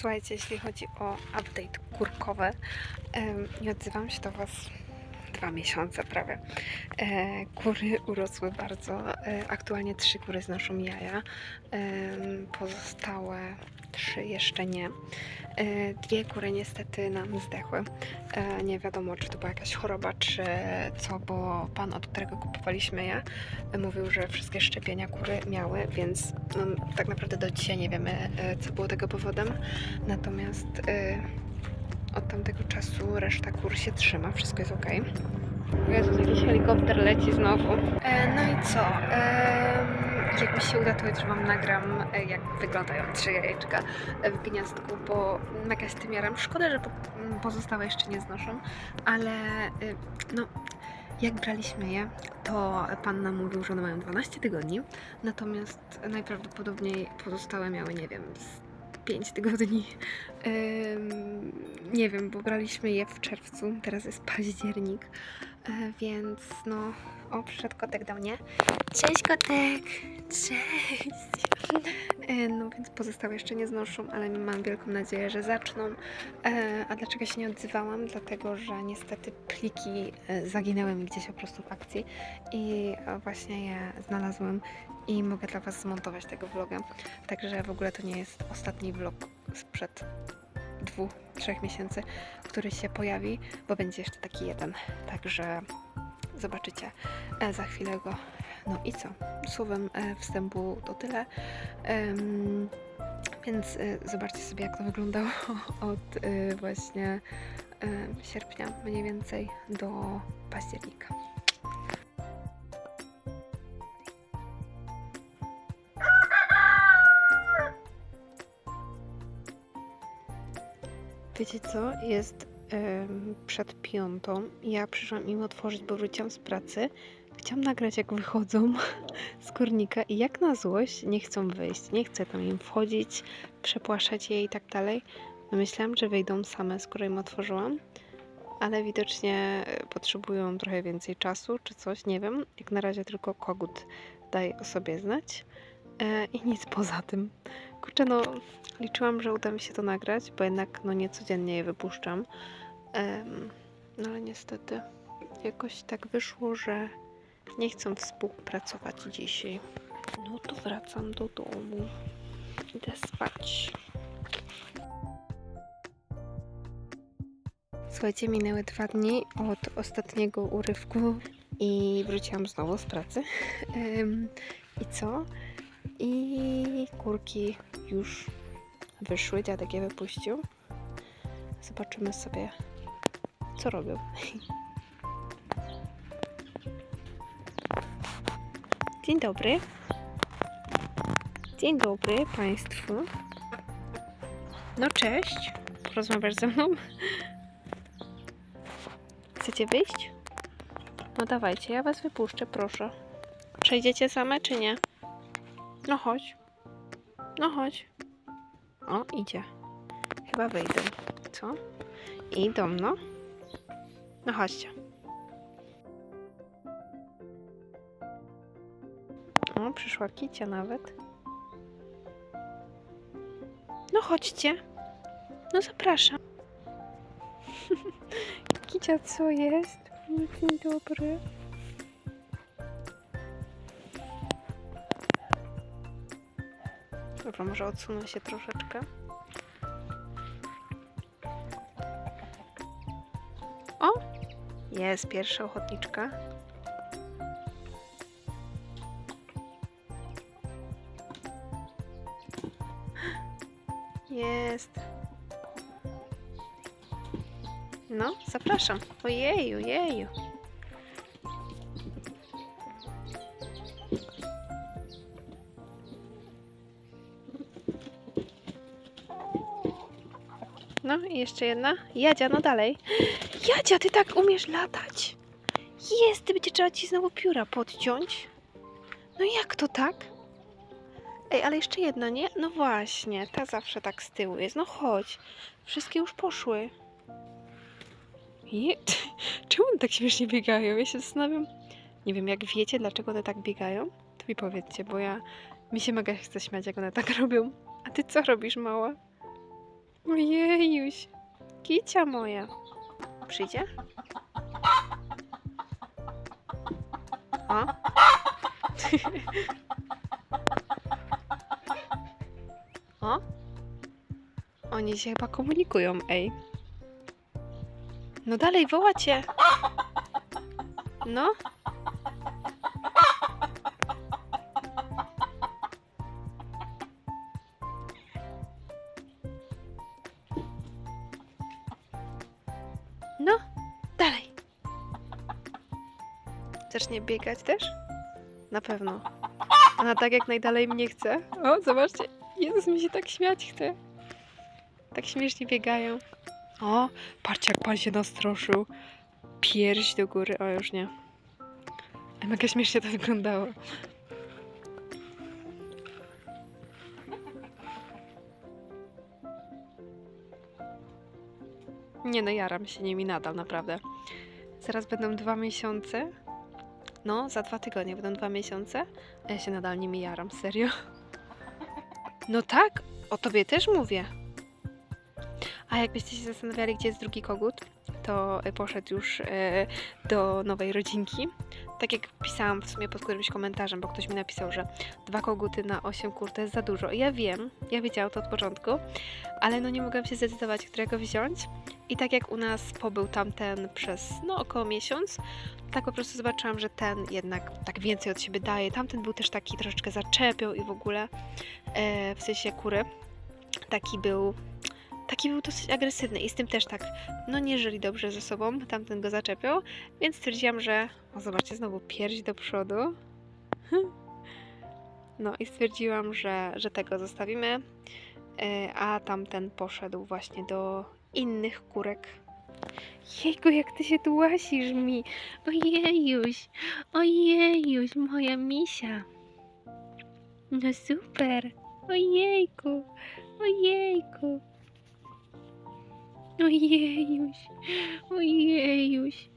Słuchajcie, jeśli chodzi o update kurkowy, em, nie odzywam się do Was dwa miesiące prawie. E, kury urosły bardzo. E, aktualnie trzy kury znoszą jaja. Em, pozostałe trzy jeszcze nie. E, dwie kury niestety nam zdechły. E, nie wiadomo, czy to była jakaś choroba, czy co, bo pan, od którego kupowaliśmy je, e, mówił, że wszystkie szczepienia kury miały, więc no, tak naprawdę do dzisiaj nie wiemy, e, co było tego powodem. Natomiast e, od tamtego czasu reszta kur się trzyma, wszystko jest ok. Jezus, jakiś helikopter leci znowu. E, no i co? E, jak mi się uda, to jutro Wam nagram, e, jak wyglądają trzy jajeczka e, w gniazdku, bo mega z tym jaram. Szkoda, że pozostałe jeszcze nie znoszą, ale e, no, jak braliśmy je, to pan nam mówił, że one mają 12 tygodni, natomiast najprawdopodobniej pozostałe miały, nie wiem, 5 tygodni. Nie wiem, bo braliśmy je w czerwcu, teraz jest październik, e, więc no, o, przyszedł kotek do mnie. Cześć kotek! Cześć! E, no więc pozostałe jeszcze nie znoszą, ale mam wielką nadzieję, że zaczną. E, a dlaczego się nie odzywałam? Dlatego, że niestety pliki zaginęły mi gdzieś po prostu w akcji i właśnie je znalazłam i mogę dla Was zmontować tego vloga. Także w ogóle to nie jest ostatni vlog sprzed dwóch, trzech miesięcy, który się pojawi, bo będzie jeszcze taki jeden. Także zobaczycie e, za chwilę go. No i co? Słowem e, wstępu to tyle. Em, więc e, zobaczcie sobie, jak to wyglądało od właśnie sierpnia mniej więcej do października. Wiecie co? Jest przed piątą. Ja przyszłam im otworzyć, bo wróciłam z pracy. Chciałam nagrać, jak wychodzą z kurnika i jak na złość nie chcą wyjść. Nie chcę tam im wchodzić, przepłaszać je i tak dalej. Myślałam, że wyjdą same, skoro im otworzyłam. Ale widocznie e, potrzebują trochę więcej czasu, czy coś, nie wiem. Jak na razie tylko kogut daje o sobie znać. E, I nic poza tym. Kurczę, no liczyłam, że uda mi się to nagrać, bo jednak no nie codziennie je wypuszczam. No ale niestety jakoś tak wyszło, że nie chcą współpracować dzisiaj. No to wracam do domu. Idę spać. Słuchajcie, minęły dwa dni od ostatniego urywku i wróciłam znowu z pracy. I co? I kurki już wyszły, dziadek je wypuścił. Zobaczymy sobie, co robią. Dzień dobry. Dzień dobry Państwu. No cześć. Porozmawiasz ze mną? Chcecie wyjść? No dawajcie, ja Was wypuszczę, proszę. Przejdziecie same czy nie? No chodź. No chodź. O, idzie. Chyba wyjdą. Co? Idą, no. No chodźcie. O, przyszła Kicia nawet. No chodźcie. No zapraszam. Kicia, co jest? Dzień dobry. Dobra, może odsunę się troszeczkę. O! Jest pierwsza ochotniczka. Jest. No, zapraszam. Ojeju, jeju. Jeszcze jedna. Jadzia, no dalej. Jadzia, ty tak umiesz latać? Jest, ty będzie trzeba ci znowu pióra podciąć. No jak to tak? Ej, ale jeszcze jedna, nie? No właśnie, ta zawsze tak z tyłu jest. No chodź. Wszystkie już poszły. Czemu one tak śmiesznie biegają? Ja się zastanawiam. Nie wiem, jak wiecie, dlaczego one tak biegają? To mi powiedzcie, bo ja... Mi się mega chce śmiać, jak one tak robią. A ty co robisz, mała? Ojejuś. Kicia moja. Przyjdzie? O. o. Oni się chyba komunikują, ej. No dalej, wołacie. No. No, Zacznie biegać też? Na pewno. Ona tak jak najdalej mnie chce. O, zobaczcie. Jezus, mi się tak śmiać chce. Tak śmiesznie biegają. O, patrzcie jak pan się nastroszył. Pierś do góry. O, już nie. Mega śmiesznie to wyglądało. Nie no, jaram się nimi nadal, naprawdę. Zaraz będą dwa miesiące. No, za dwa tygodnie będą dwa miesiące. A ja się nadal nimi jaram, serio. No tak, o tobie też mówię. A jakbyście się zastanawiali, gdzie jest drugi kogut, to e, poszedł już e, do nowej rodzinki. Tak jak pisałam w sumie pod którymś komentarzem, bo ktoś mi napisał, że dwa koguty na 8 kur to jest za dużo. I ja wiem, ja wiedziałam to od początku, ale no nie mogłam się zdecydować, którego wziąć. I tak jak u nas pobył tamten przez no około miesiąc, tak po prostu zobaczyłam, że ten jednak tak więcej od siebie daje. Tamten był też taki troszeczkę zaczepiał i w ogóle e, w sensie kury. Taki był taki był dosyć agresywny i z tym też tak, no nie żyli dobrze ze sobą, tamten go zaczepiał, więc stwierdziłam, że, o zobaczcie, znowu pierś do przodu. No i stwierdziłam, że, że tego zostawimy, e, a tamten poszedł właśnie do innych kurek. Jejku, jak ty się tu łasisz mi. Ojejuś, ojejuś, moja misia. No super. Ojejku, ojejku. Ojejuś, ojejuś.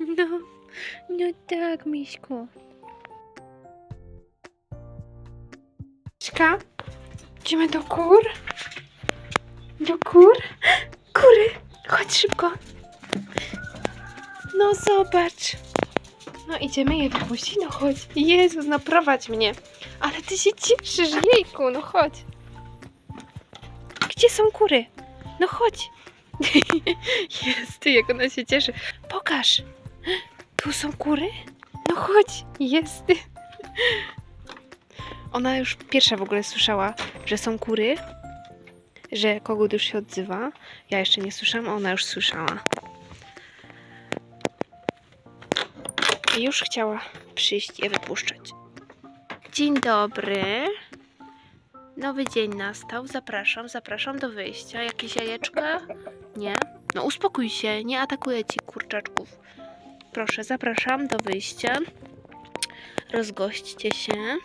No, no tak, Miśku. Miśka, idziemy do kur? Do kur? Kury, chodź szybko. No zobacz. No idziemy je wypuścić, no chodź. Jezus, naprowadź mnie. Ale ty się cieszysz, jejku, no chodź. Gdzie są kury? No chodź. Jest, jak ona się cieszy. Pokaż. Tu są kury? No chodź. Jest. Ona już pierwsza w ogóle słyszała, że są kury, że kogut już się odzywa. Ja jeszcze nie słyszałam, a ona już słyszała. I już chciała przyjść i wypuszczać. Dzień dobry. Nowy dzień nastał. Zapraszam, zapraszam do wyjścia. Jakieś jajeczka? Nie? No uspokój się, nie atakuję ci kurczaczków. Proszę, zapraszam do wyjścia. Rozgośćcie się.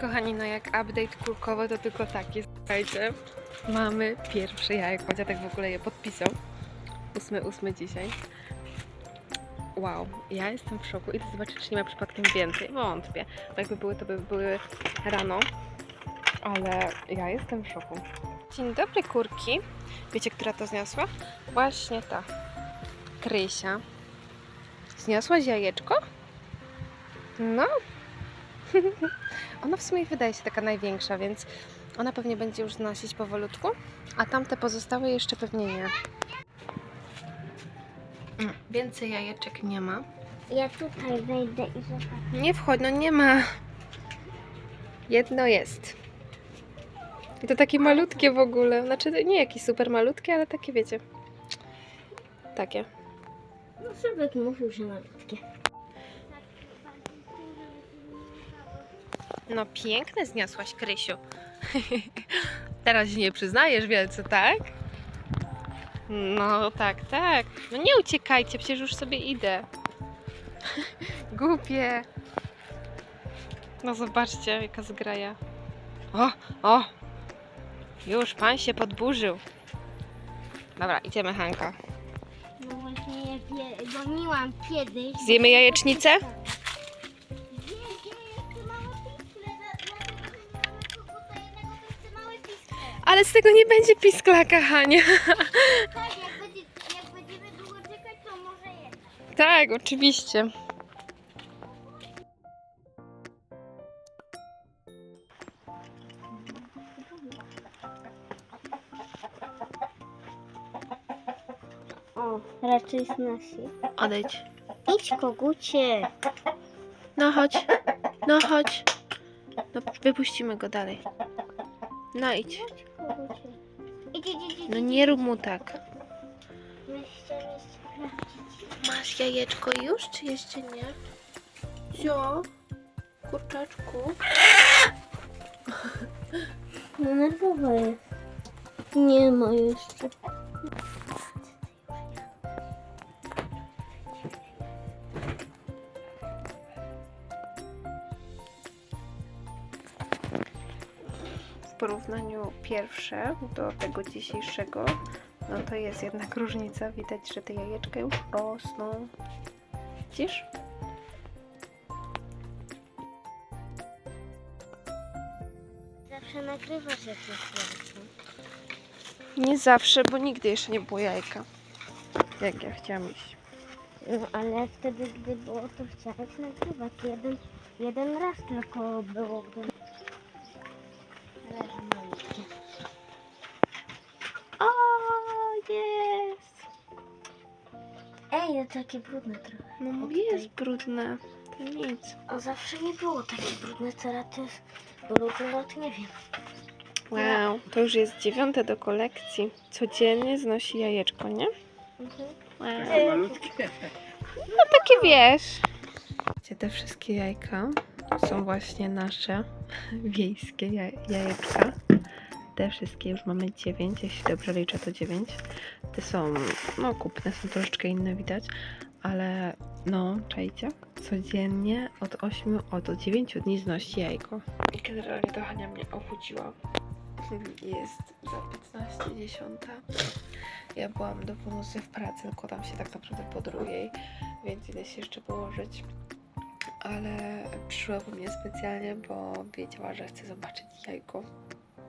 Kochani, no jak update kurkowy to tylko taki. Słuchajcie, mamy pierwsze jajko, dziadek w ogóle je podpisał. Ósmy, ósmy dzisiaj. Wow, ja jestem w szoku. Idę zobaczyć, czy nie ma przypadkiem więcej. Wątpię, bo jakby były, to by były rano. Ale ja jestem w szoku. Dzień dobry, kurki. Wiecie, która to zniosła? Właśnie ta. Krysia. Zniosłaś jajeczko? No, ona w sumie wydaje się taka największa, więc ona pewnie będzie już znosić powolutku, a tamte pozostałe jeszcze pewnie nie. Mm, Więcej jajeczek nie ma. Ja tutaj wejdę i zobaczę. Nie wchodź, no nie ma. Jedno jest. I to takie malutkie w ogóle. Znaczy nie jakieś super malutkie, ale takie wiecie. Takie. No Sylwek mówił, że malutkie. No piękne zniosłaś, Krysiu. Teraz się nie przyznajesz wielce, tak? No tak, tak. No nie uciekajcie, przecież już sobie idę. Głupie. No zobaczcie, jaka zgraja. O, o! Już, pan się podburzył. Dobra, idziemy, Hanka. No właśnie, je goniłam kiedyś. Zjemy jajecznicę? Ale z tego nie będzie pisklaka, Hania. Tak, jak, będzie, jak będziemy długo czekać, to może jest. Tak, oczywiście. O, raczej znosi. Odejdź. Idź kogucie. No chodź. No chodź. No, wypuścimy go dalej. No idź. Idź. Idź, idź. No nie rób mu tak. Masz jajeczko już, czy jeszcze nie? Jo, kurczaczku. No nerwowa jest. Nie ma jeszcze. Pierwsze do tego dzisiejszego, no to jest jednak różnica. Widać, że te jajeczka już rosną. Widzisz? Zawsze nagrywasz jak jest lecą. Nie zawsze, bo nigdy jeszcze nie było jajka. Jak ja chciałam iść. No ale wtedy, gdy było, to chciałeś nagrywać. Jeden, jeden raz tylko było, Ej, no takie brudne trochę. No O, jest brudne. To nic. O, zawsze nie było takie brudne, teraz to jest brudne, no to nie wiem. Wow, to już jest dziewiąte do kolekcji. Codziennie znosi jajeczko, nie? Mhm. Wow. Malutkie. No takie wiesz. Te wszystkie jajka są właśnie nasze wiejskie jaj jajeczka. Te wszystkie już mamy dziewięć, jeśli dobrze liczę to dziewięć. Te są, no kupne, są troszeczkę inne widać, ale no, czajcie, codziennie od 8 od 9 dni znosi jajko. I generalnie to Hania mnie obudziła. Jest za 15.10. Ja byłam do północy w pracy, tylko tam się tak naprawdę po drugiej, więc idę się jeszcze położyć. Ale przyszła po mnie specjalnie, bo wiedziała, że chce zobaczyć jajko.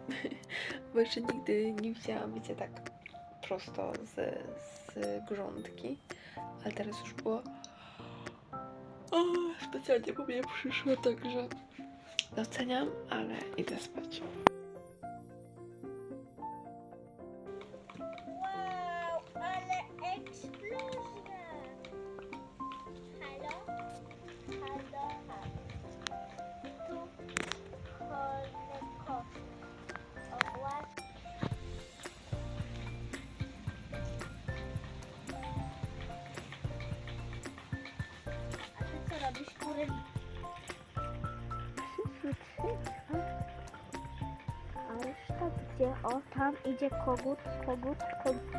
bo jeszcze nigdy nie widziałam, wiecie, tak prosto z, z grządki. Ale teraz już było. O, specjalnie po mnie przyszła, także doceniam, ale idę spać. A tak gdzie? O, tam idzie kogut, kogut, kogut.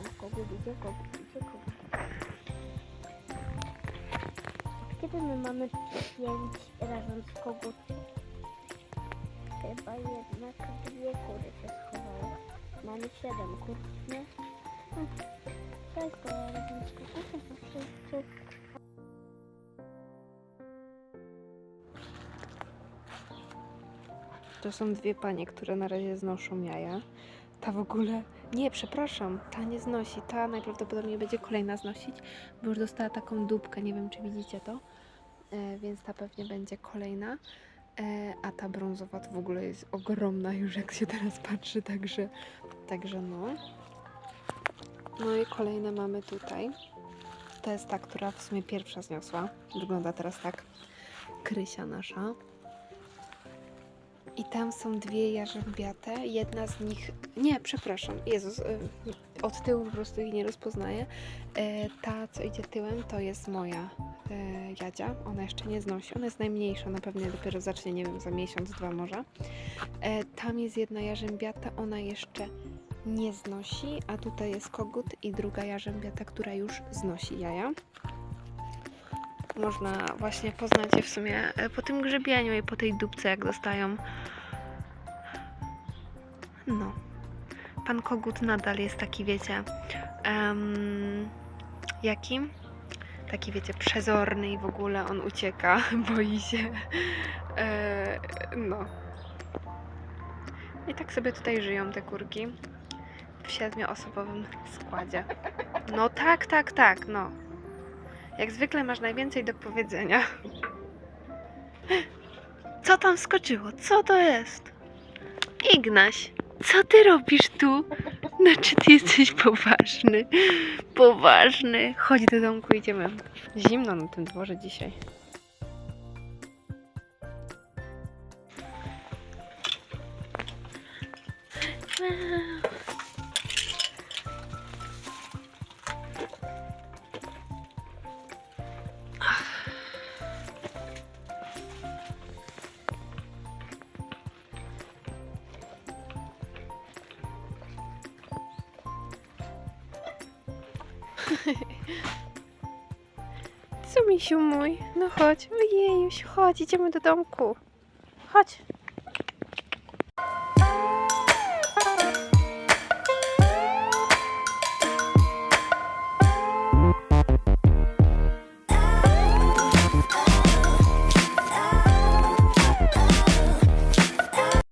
A kogut idzie, kogut idzie, kogut. Od kiedy my mamy pięć razem z koguty? Chyba jednak dwie kury się schowały. Mamy siedem kur, nie? Hm. Cześć, to ja razem z kogutem to wszyscy. To są dwie panie, które na razie znoszą jaja. Ta w ogóle. Nie, przepraszam, ta nie znosi. Ta najprawdopodobniej będzie kolejna znosić, bo już dostała taką dupkę. Nie wiem, czy widzicie to. E, więc ta pewnie będzie kolejna. E, a ta brązowa to w ogóle jest ogromna już, jak się teraz patrzy, także, także no. No i kolejne mamy tutaj. To jest ta, która w sumie pierwsza zniosła. Wygląda teraz tak. Krysia nasza. I tam są dwie jarzębiate. Jedna z nich. Nie, przepraszam. Jezus, y, od tyłu po prostu ich nie rozpoznaję. E, Ta, co idzie tyłem, to jest moja e, Jadzia. Ona jeszcze nie znosi. Ona jest najmniejsza, na pewno dopiero zacznie, nie wiem, za miesiąc, dwa może. E, Tam jest jedna jarzębiata, ona jeszcze nie znosi, a tutaj jest kogut i druga jarzębiata, która już znosi jaja. Można właśnie poznać je w sumie e, po tym grzebieniu i po tej dupce, jak dostają. No. Pan kogut nadal jest taki, wiecie, em, jaki? Taki, wiecie, przezorny i w ogóle on ucieka, boi się. E, no. I tak sobie tutaj żyją te kurki w siedmioosobowym składzie. No tak, tak, tak, no. Jak zwykle masz najwięcej do powiedzenia. Co tam skoczyło? Co to jest? Ignaś, co ty robisz tu? Znaczy ty jesteś poważny. Poważny. Chodź do domku, idziemy. Zimno na tym dworze dzisiaj. Co misiu mój? No chodź, ojejuś, chodź, idziemy do domku. Chodź.